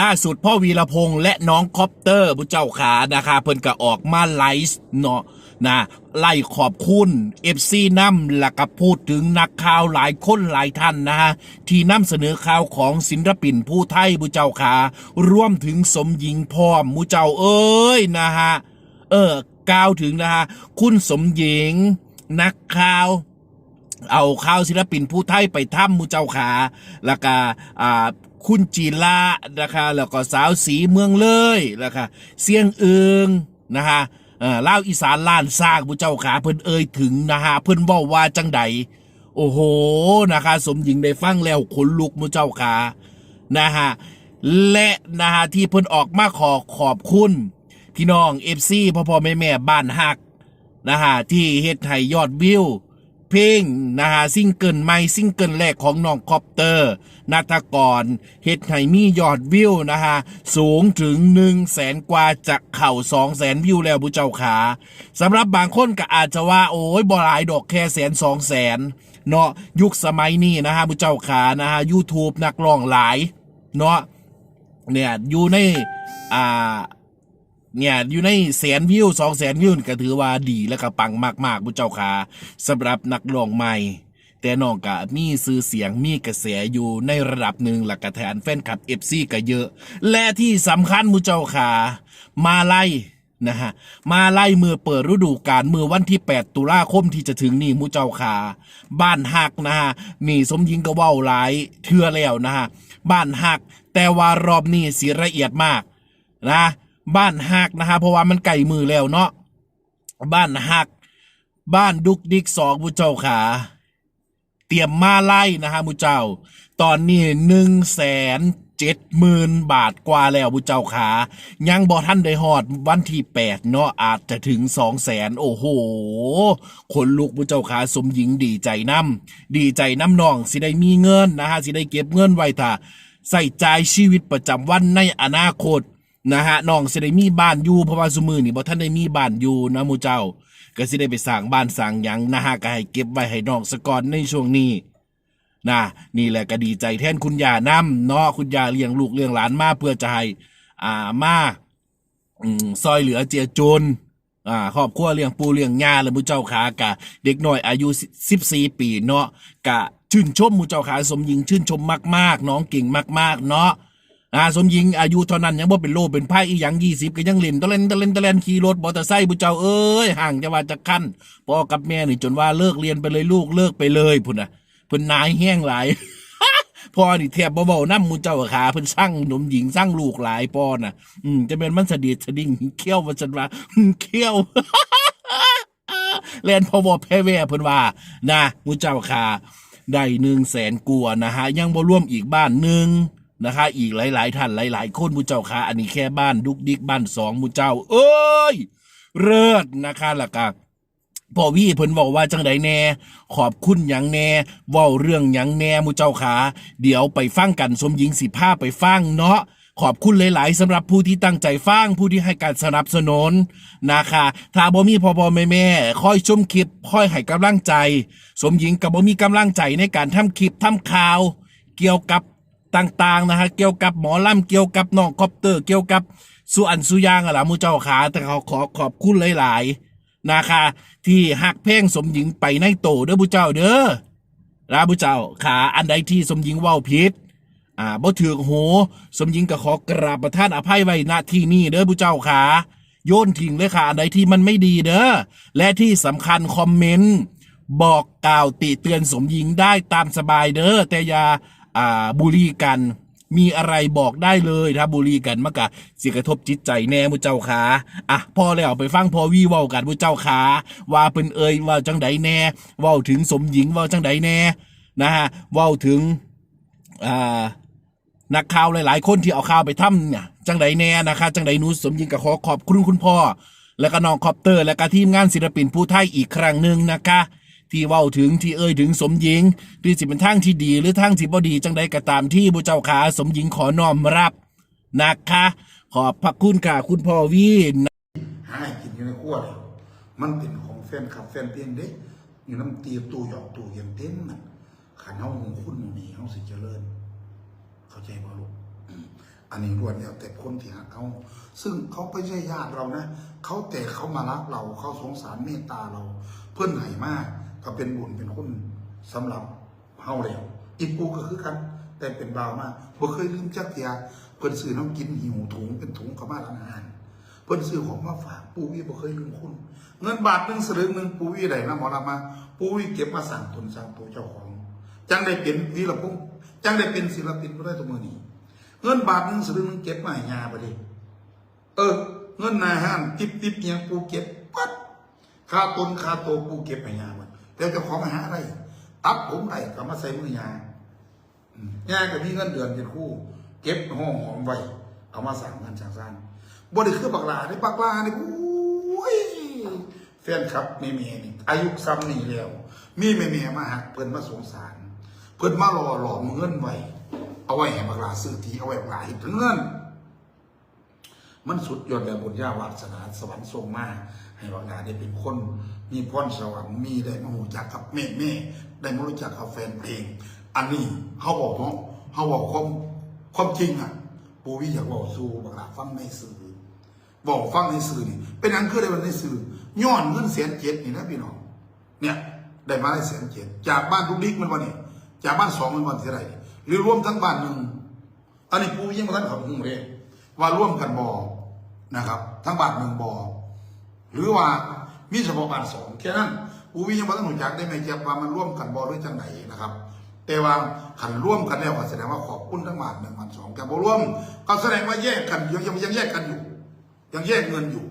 ล่าสุดพ่อวีรพงษ์และน้องคอปเตอร์ผู้เจ้าขานะคะเพิ่นก็ออกมาไลฟ์เนาะนะไล่ขอบคุณเอฟซีน้ำแล้วก็พูดถึงนักข่าวหลายคนหลายท่านนะฮะ ที่นำเสนอข่าวของศิลปินผู้ไทยผู้เจ้าขารวมถึงสมหญิงพร้อมผู้เจ้าเอ้ยนะฮะ เออกล่าวถึงนะฮะ คุณสมหญิง นักข่าวเอาข้าวศิลปินผู้ไทยไปถ้ำมูเจ้าขาแล้วก็อ่าคุณจีละนะคะแล้วก็สาวสีเมืองเลยแล้วก็เสียงเอิงนะคะเอ่อเล่าอีสานล้านซากมูเจ้าขาเพิ่นเอ่ยถึงนะฮะเพิ่นบอกว่าจังใดโอ้โหนะคะ สมหญิงได้ฟังแล้วขนลุกมูเจ้าขานะฮะและนะฮะที่เพิ่นออกมาขอขอบคุณ พี่น้องเอฟซีพ่อพ่อแม่แม่บ้านฮักนะฮะที่เฮ็ดให้ยอดวิวเพลงนะฮะซิงเกิลใหม่ซิงเกิลแรกของน้องคอปเตอร์ นัทกรเฮ็ดให้มียอดวิวนะฮะสูงถึง1 0 0 0 0แสนกว่าจะเข่า2 0 0แสนวิวแล้วผู้เจ้าขาสำหรับบางคนก็อาจจะว่าโอ้ยบ่หลายดอกแค่แสนสองแสนเนาะยุคสมัยนี้นะฮะผู้เจ้าขานะฮะ YouTube นักร้องหลายเนาะเนี่ยอยู่ในอ่าเนี่ยอยู่ในแสนวิวสองแสนวิวก็ถือว่าดีและก็ปังมากๆผู้เจ้าค่ะสำหรับนักร้องใหม่ แต่น้องก็มีซื้อเสียงมีกระแสอยู่ในระดับหนึ่งหลักกระแทนแฟนคลับเอฟซีก็เยอะ และที่สำคัญผู้เจ้าค่ะมาไล่นะฮะมาไล่มือเปิดฤดูกาลมือวันที่ 8 ตุลาคมที่จะถึงนี่มูเจ้าค่ะบ้านหักนะฮะมีสมยิงก็ว้าหลายเทือแล้วนะฮะบ้านหัก แต่ว่ารอบนี้สีละเอียดมากนะบ้านหักนะฮะเพราะว่ามันไก่มือแล้วเนาะบ้านหัก บ้านดุกดิกสองมุเจ้าขา เตรียมมาไล่นะฮะมุเจ้า ตอนนี้หนึ่งแสนเจ็ดหมื่นบาทกว่าแล้วมุเจ้าขา ยังบอท่านได้หอดวันที่แปดเนาะอาจจะถึงสองแสนโอ้โหขนลุกมุเจ้าขาสมหญิงดีใจน้ำดีใจน้ำน้องสิได้มีเงินนะฮะสิได้เก็บเงินไว้ถ้าใส่ใจชีวิตประจำวันในอนาคตนะฮะน้องสิได้มีบ้านอยู่เพราะว่าสมือนี่บ่ท่านได้มีบ้านอยู่นะมูเจ้า ก็สิได้ไปสร้างบ้านสร้างหยังนะฮะก็ให้เก็บไว้ให้น้องสก่อนในช่วงนี้นะนี่แหละก็ดีใจแทนคุณย่านํเนาะคุณย่าเลี้ยงลูกเลี้ยงหลานมาเพื่อจะให้อ่ามาอืมซอยเหลือเจียจนอ่าครอบครัวเลี้ยงปูเลี้ยงย่าและมูเจ้าขากะ เด็กน้อยอายุ 14 ปีเนาะกะชื่นชมมูเจ้าขาสมหญิงชื่นชมมาก ๆ น้องเก่งมาก ๆ เนาะ อาสมหญิงอายุเท่านั้นยังบ่เป็นโลเป็นไพ่อีหยังยี่สิบก็ยังเล่นตะเล่นตะเล่นตะเล่นขี่รถมอเตอร์ไซค์บุเจ้าเอ้ยห่างจะว่าจะขั้นพ่อกับแม่นี่จนว่าเลิกเรียนไปเลยลูกเลิกไปเลยพุ่นน่ะเพิ่นนายแห้งหลายพ่อนี่แทบบ่เบาน้ำมูเจ้าขาเพิ่นสร้างหนุ่มหญิงสร้างลูกหลายพ่อน่ะ อืมจะเป็นมันสะดีดสะดิ่งเขี้ยวมันจันว่าเขี้ยวเล่นพอบอกแพ้แว่เพิ่นว่า นะมูเจ้าขาได้หนึ่งแสนกัวนะฮะ ยังบ่รวมอีกบ้านหนึ่ง นะคะ อีกหลาย ๆ ท่านหลาย ๆ คนมูเจ้าขาอันนี้แค่บ้านดุกดิกบ้านสองมูเจ้า เอ้ยเลิศนะคะล้วก็พ่อวี่เพิ่นบอกว่าจังใดแน่ ขอบคุณหยังแน่ว้าเรื่องหยังแน่มูเจ้าขาเดี๋ยวไปฟังกันสมหญิงสิผ้าไปฟังเนาะขอบคุณหลาย ๆสำหรับผู้ที่ตั้งใจฟังผู้ที่ให้การสนับสนุนนะคะถ้าบ่มีพ่อพ่อแม่แม่คอยชมคลิปคอยให้กำลังใจ สมหญิงกับบ่มีกำลังใจในการทำคลิปทำข่าว เกี่ยวกับ ต่างๆนะฮะเกี่ยวกับหมอลำเกี่ยวกับน้องคอปเตอร์ เกี่ยวกับสุอันสุยางอะล่ะมูเจ้าขาแต่เขาขอขอบคุณหลายๆนะคะที่หักเพลงสมหญิงไปในโตเด้อผู้เจ้าเด้อนะผู้เจ้าขาอันใดที่สมหญิงเว้าผิดอ่าบ่ถือโหสมหญิงก็ขอกราบประทานอภัยไว้ณที่นี้เด้อผู้เจ้าขาโยนทิ้งเลยค่ะอันใดที่มันไม่ดีเด้อและที่สำคัญคอมเมนต์บอกกล่าวติเตือนสมหญิงได้ตามสบายเด้อแต่อย่า อ่าบูลลี่กันมีอะไรบอกได้เลยถ้าบุรีกันมากะสิกระทบจิตใจแน่มุเจ้าขาอะพอแล้วไปฟังพอวีเว้ากันมุเจ้าขาว่าเป็นเอ่ยว่าจังใดแน่เว้าถึงสมหญิงเว่าจังใดแน่นะฮะเว้าถึงอ่านักข่าวหลาย ๆ คนที่เอาข่าวไปทำเนี่ยจังใดแน่นะคะจังใดนูสมหญิงก็ขอขอบคุณคุณพ่อ และก็น้องคอปเตอร์ และก็ทีมงานศิลปินผู้ไทยอีกครั้งหนึ่งนะคะ ที่เว้าถึงที่เอ่ยถึงสมหญิงหรือสิเป็นทางที่ดีหรือทางที่บ่ดีจังใดก็ตามที่บุเจ้าขาสมหญิงขอน้อมรับนะคะ ขอบพระคุณค่ะคุณพ่อวีหาให้กินอยู่ในครัวเลยมันเป็นของแฟนขับแฟนเพลงเด้อยู่น้ำตีตู้หยอกตู้เย็นเต็มน่ะขันเฮาหงคุณนี่เฮาสิเจริญ เข้าใจบ่ลูกอันนี้ล้วนแล้วแต่คนที่หักเขาซึ่งเขาไม่ใช่ญาติเรานะ เขาแต่เขามารักเรา เขาสงสารเมตตาเรา เพื่อนไหนมาก ก็เป็นบุญเป็นคุณสำหรับเฮาแล้วอีปูก็คือกัน แต่เป็นเบาวมากบ่เคยลืมจักเทียเพิ่นซื้อน้ำกินหิวถุงเป็นถุงกับมาร้านอาหารเพิ่นซื้อของมาฝากปูวีบ่เคยลืมคุณ เงินบาทหนึ่งสลึงหนึ่งปูวีได้นะหมอลำมา ปูวีเก็บมาสั่งตนสั่งตัวเจ้าของ จังได้เป็นวีรพงษ์จังได้เป็นศิลปินก็ได้ตัวมือนี้เงินบาทหนึ่งสลึงหนึ่งเก็บมาหยาไปดิเออ เงินนายห้างติบติบเอียปูเก็บปัดค่าตนค่าโตวปูเก็บให้ยาหมด แล้วเจ้าของหาอะไรตัดผมได้ก็มาใส่มือยายายก็มีเงินเดือนเป็นคู่ เก็บห้องหอมไว้เอามาสั่งเงินสั่งสร้างบ่ได้คือบักลาได้บักลานี่อุ้ยแฟนครับแม่เมียนี่อายุซ้ำนี่แล้ว มีแม่เมียมาหักเพิ่นมาสงสาร เพิ่นมารอหลอมเงินไว้เอาไว้ให้บักลาซื้อทีเอาไว้บักลาเฮ็ดเงินมันสุดยอดแล้วบุญญาวาสนาสวรรค์ทรงมา ให้บักหลาได้เป็นคน มีพรสวรรค์มีได้มาหูจักกับแม่แม่ได้มารู้จักกับแฟนเพลง อันนี้เขาบอกเนาะเขาบอกความความจริงอะปูวิอยากบอกสู่บักหลาฟังในสื่อบอกฟังในสื่อนี่เป็นอันคือได้วันในสื่อย้อนเงินแสนเจ็ดนี่นะพี่น้องเนี่ยได้มาได้แสนเจ็ดจากบ้านทุกดิกมันวันนี้จากบ้านสองมันวันที่ไรหรือรวมทั้งบ้านหนึ่งอันนี้ปูยังมาท่านขับหงเลยว่าร่วมกันบอนะครับ ทั้งบ้านหนึ่งบอ หรือว่ามีเฉพาะบ้านสองแค่นั้นปูวิยังบ่ต้องหนุจักได้ไหมเจ็บว่ามันร่วมกันบอด้วยจังไหนนะครับ แต่ว่าขันร่วมกันแล้วก็แสดงว่าขอบคุณทั้งบ้านหนึ่งบ้านสองแต่บ่ร่วม ก็แสดงว่าแยกกันยังยังยังแยกกันอยู่ ยังแยกเงินอยู่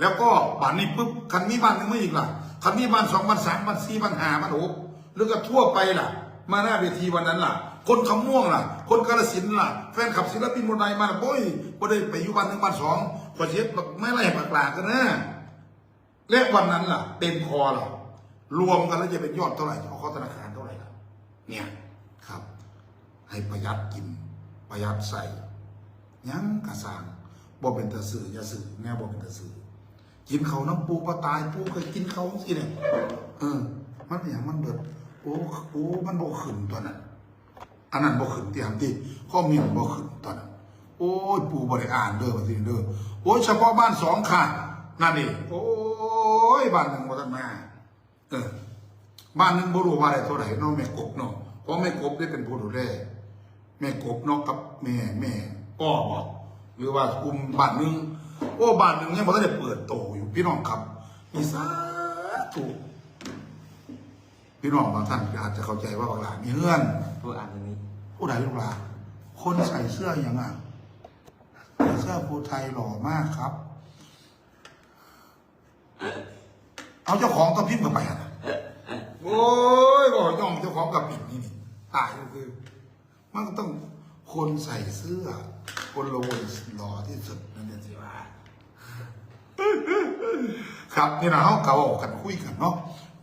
แล้วก็บ้านนี้ปุ๊บคันมีบ้านนึงไม่อีกล่ะคันมีบ้านสองบ้านสามบ้านสี่บ้านห้าบ้านหกหรือก็ทั่วไปล่ะ มาหน้าเวทีวันนั้นล่ะ คนคำม่วงล่ะ คนกาลสินธุ์ล่ะ แฟนขับศิลปินคนใดมาโอ้ยบ่ได้ไปอยู่บ้านหนึ่งบ้านสองก็เสียไม่ไล่ปากหลากันนะ และวันนั้นล่ะ เต็มคอล่ะ รวมกันแล้วจะเป็นยอดเท่าไหร่จะเอาเข้าธนาคารเท่าไหร่ล่ะ เนี่ยครับ ให้ประหยัดกิน ประหยัดใส่ ยังกระสางบ่เป็นตะสื่ออย่าสื่อแนวบ่เป็นตะสื่อกินเขาน้ำปูปลาตายปูเคยกินเขาสิเนี่ยเออ มันอย่างมันเบิดโอ้โอ้มันบ่ขึ้นตอนนั้นอันนั้นบ่ขึ้นเตรียมที่ข้อมีบ่ขึ้นตอนนั้นโอ้ยปูบ่ได้อ่านเด้อว่าสิเด้อโอ้ยเฉพาะบ้านสองค่ะ นั่นนี่โอ้ยบ้านหนึ่งบ่ทันมาเออบ้านหนึงบ่รู้ว่าได้เท่าไหร่เนาะแม่กบเนาะเพราะแม่กบได้เป็นผู้ดูแลแม่กบเนาะกับแม่แม่ก็บอกหรือว่ากลุ่มบ้านหนึงโอ้บ้านหนึงยังบ่ทันได้เปิดโตอยู่พี่น้องครับมีสาธุพี่น้องบางท่านอาจจะเข้าใจว่าบางหลานมีเงื่อนผู้อ่านตรงนี้ผู้ใดลูกหลานคนใส่เสื้ออย่างอะใส่เสื้อภูไทยหล่อมากครับ เอาเจ้าของต้องพิมพ์กับไปอะโอ้ยบอกย่องเจ้าของกับปิดนี่นี่ตายก็คือ มันก็ต้องคนใส่เสื้อ คนละวนหล่อที่สุดนั่นเองสิว่าครับนี่นะเขาเก่าออกกันคุยกันเนาะ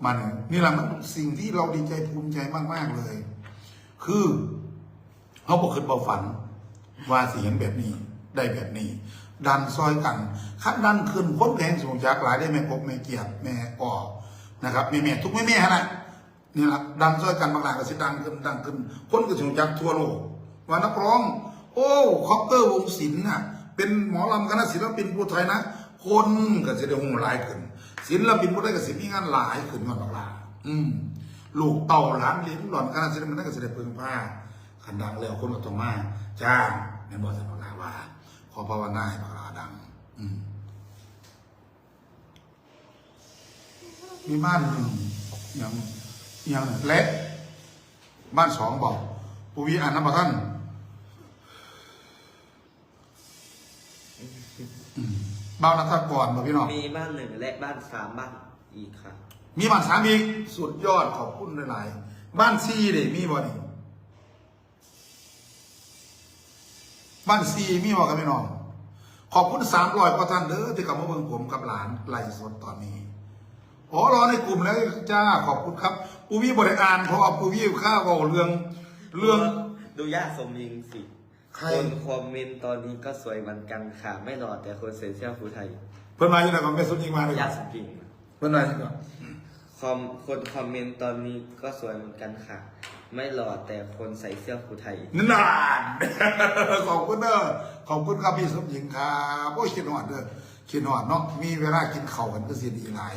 มันนี่แหละมันสิ่งที่เราดีใจภูมิใจมาก ๆ เลย คือเขาบอกขึ้นบอฝัน ว่าสิเห็นแบบนี้ได้แบบนี้ ดันซอยกันคัดดันขึ้นพ้นแผงสูงจากหลายได้แม่พบแม่เกียรติแม่ก่อนะครับแม่แม่ทุกแม่แม่ฮะนะนี่แหละดันซอยกันบางหลายก็สิดังขึ้นดังขึ้น คนก็สูงจากทั่วโลกว่านักร้อง โอ้คอปเตอร์วงศิลป์น่ะเป็นหมอลำคณะศิลปินผู้ไทยนะคนก็จะได้หูหลายขึ้นศิลปินผู้ไทยก็สิมีงานหลายขึ้นกันบางหลายอืมลูกเต่าหลานเลี้ยงหล่อนคณะศิลปินนั่นก็จะได้เพิ่งผ้าขันดังแล้วคนก็ต้องมาจ้างในบทสนทนาว่า ขอภาวนาให้พระราดังอืมมีบ้านหนึ่งอย่างอย่างเล็กบ้านสองบอกปูวีอ่านน้ำประท่านอืมบ้านนักตะก่อนบอกพี่น้องมีบ้านหนึ่งและบ้านสามบ้านอีกค่ะมีบ้านสามอีกสุดยอดขอบคุณหลายๆบ้านซีเด้มีบ่นี่ บ้านซีมีบ่กับพี่น้องขอบคุณสามร้อยกว่าท่านเด้อที่กลับมาเบิ่งผมกับหลานไลฟ์สดตอนนี้อ๋อรอในกลุ่มแล้วจ้าขอบคุณครับปูวี่บริอ่านเพราะว่าปูวี่ข้าวบอกเรื่องเรื่องดูย่าสมยิงสิใครคนคอมเมนต์ตอนนี้ก็สวยเหมือนกันค่ะ ไม่หล่อแต่คนใส่เสื้อผู้ไทย เพิ่นมาอยู่ไหนก่อนเป็นสุดยิงมาเลยย่าสมยิงเพิ่นมาอยู่ก่อนคอมคนคอมเมนต์ตอนนี้ก็สวยเหมือนกันค่ะ ไม่หล่อแต่คนใส่เสื้อภูไทยนานขอบคุณเด้อขอบคุณครับพี่สมหญิงครับโอ้ยคิดหอดเด้อคิดหอดเนาะมีเวลากินข้าวกันก็สิดีหลาย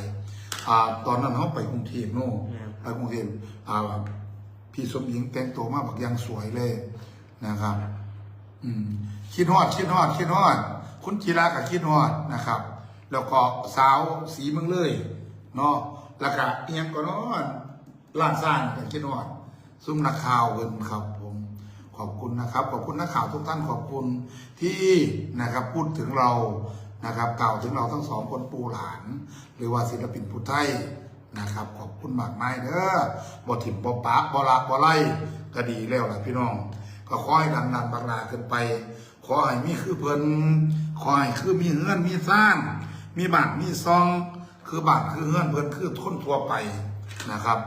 อ่าตอนนั้นเขาไปกรุงเทพโน่อืมไปกรุงเทพอ่าพี่สมหญิงแต่งตัวมาบักอยังสวยเลยนะครับ อืมคิดฮอดคิดฮอดคิดฮอด คุณจิรากับคิดฮอดนะครับ แล้วก็สาวสีเมืองเลยเนาะแล้วก็เอียงก็เนาะล้านซ่านกับคิดฮอด ซุ่มนักข่าวเพิ่นครับผมขอบคุณนะครับ ขอบคุณนักข่าวทุกท่านขอบคุณที่นะครับพูดถึงเรานะครับกล่าวถึงเราทั้งสองคนปูหลาน หรือว่าศิลปินผู้ไทยนะครับ ขอบคุณมากมายเด้อบ่ถิ่มบ่ปะบ่ละบ่ไล่ก็ดีแล้วล่ะพี่น้อง ก็ขอให้ดันดันบักลาขึ้นไป ขอให้มีคือเพลินขอให้คือมีเฮือนมีสร้าง มีบานมีซอง คือบานคือเฮือนเพลินคือทุนทั่วไปนะครับ